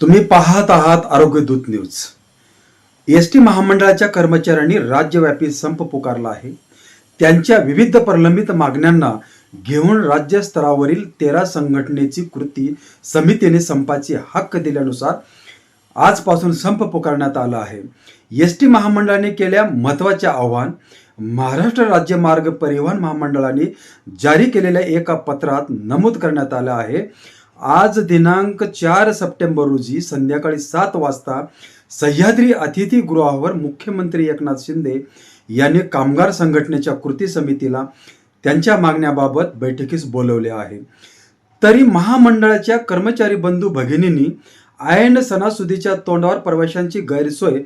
तुम्ही पाहत आहात आरोग्य दूत न्यूज. एस टी महामंडळाच्या कर्मचाऱ्यांनी राज्यव्यापी संप पुकारला आहे. त्यांच्या विविध प्रलंबित मागण्यांना घेऊन राज्यस्तरावरील तेरा संघटनेची कृती समितीने संपाची हक्क दिल्यानुसार आजपासून संप पुकारण्यात आला आहे. एस टी महामंडळाने केल्या महत्त्वाचे आव्हान महाराष्ट्र राज्य मार्ग परिवहन महामंडळाने जारी केलेल्या एका पत्रात नमूद करण्यात आलं आहे. आज दिनांक चार सप्टेंबर रोजी संध्याकाळी सात वाजता सह्याद्री अतिथीगृहावर मुख्यमंत्री एकनाथ शिंदे यांनी कामगार संघटनेच्या कृती समितीला त्यांच्या मागण्याबाबत बैठकीस बोलवले आहे. तरी महामंडळाच्या कर्मचारी बंधू भगिनींनी आयन सणासुदीच्या तोंडावर प्रवाशांची गैरसोय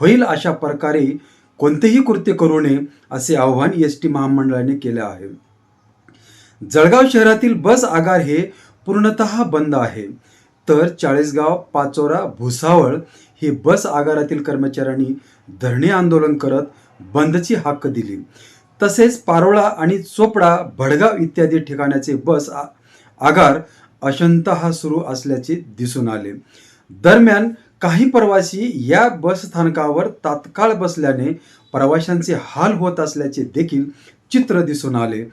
होईल अशा प्रकारे कोणतेही कृत्य करू नये असे आव्हान एस टी महामंडळाने केले आहे. जळगाव शहरातील बस आगार हे पूर्णतः बंद आहे. तर चाळीसगाव पाचोरा भुसावळ ही बस आगारातील कर्मचाऱ्यांनी धरणे आंदोलन करत बंदची हक्क दिली. तसेच पारोळा आणि चोपडा भडगाव इत्यादी ठिकाणाचे बस आगार अशंतः सुरू असल्याचे दिसून आले. दरम्यान काही प्रवासी या बस स्थानकावर तात्काळ बसल्याने प्रवाशांचे हाल होत असल्याचे देखील चित्र दिसून आले.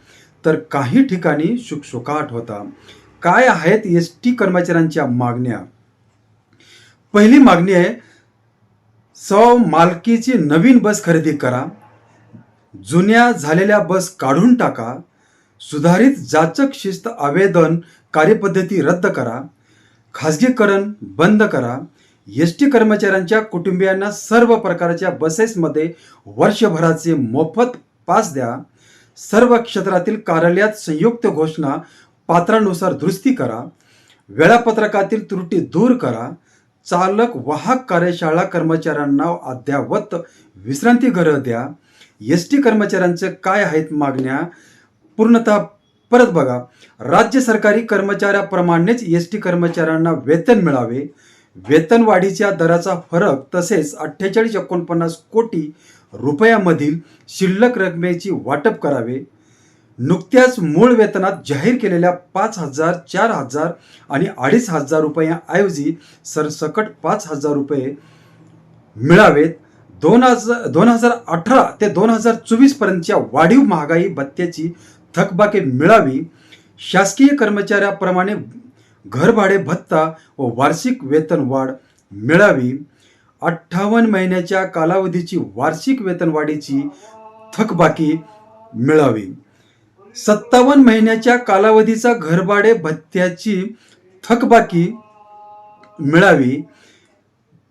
तर काही ठिकाणी शुकशुकाट होता. काय आहेत एस टी कर्मचाऱ्यांच्या मागण्या? पहिली मागणी आहे सौ मालकीची नवीन बस खरेदी करा जुन्या झालेल्या बस काढून टाका सुधारित जाचक शिस्त आवेदन कार्यपद्धती रद्द करा खाजगीकरण बंद करा एस टी कर्मचाऱ्यांच्या कुटुंबियांना सर्व प्रकारच्या बसेसमध्ये वर्षभराचे मोफत पास द्या सर्व क्षेत्रातील कार्यालयात संयुक्त घोषणा पात्रानुसार दुरुस्ती करा वेळापत्रकातील त्रुटी दूर करा चालक वाहक कार्यशाळा कर्मचाऱ्यांना अद्यावत घर द्या. एस टी कर्मचाऱ्यांचे काय आहेत मागण्या? पूर्णतः परत बघा. राज्य सरकारी कर्मचाऱ्याप्रमाणेच एस टी कर्मचाऱ्यांना वेतन मिळावे. वेतनवाढीच्या दराचा फरक तसेच अठ्ठेचाळीस एकोणपन्नास कोटी रुपयामधील शिल्लक रकमेची वाटप करावे. नुकत्याच मूळ वेतनात जाहीर केलेल्या पाच हजार चार हजार आणि अडीच हजार रुपयाऐवजी सरसकट पाच हजार रुपये मिळावेत. दोन हजार दोन हजार अठरा ते दोन हजार चोवीस पर्यंतच्या वाढीव महागाई भत्त्याची थकबाकी मिळावी. शासकीय कर्मचाऱ्याप्रमाणे घरभाडे भत्ता व वार्षिक वेतनवाढ मिळावी. अठ्ठावन्न महिन्याच्या कालावधीची वार्षिक वेतनवाढीची थकबाकी मिळावी. सत्तावन्न महिन्याच्या कालावधीचा घरभाडे भत्त्याची थकबाकी मिळावी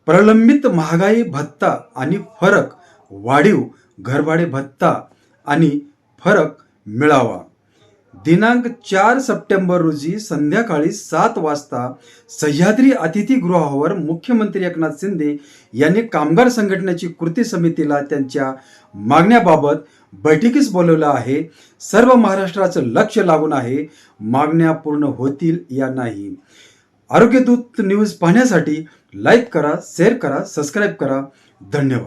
प्रलंबित महागाई भत्ता आणि फरक वाढीव घरभाडे भत्ता आणि फरक मिळावा. दिनांक चार सप्टेंबर रोजी संध्याकाळी सात वाजता सह्याद्री अतिथीगृहावर मुख्यमंत्री एकनाथ शिंदे यांनी कामगार संघटनेची कृती समितीला त्यांच्या मागण्याबाबत बैठकीस बोलवलं आहे. सर्व महाराष्ट्राचं लक्ष लागून आहे. मागण्या पूर्ण होतील या नाही. आरोग्यदूत न्यूज पाहण्यासाठी लाईक करा शेअर करा सबस्क्राईब करा. धन्यवाद.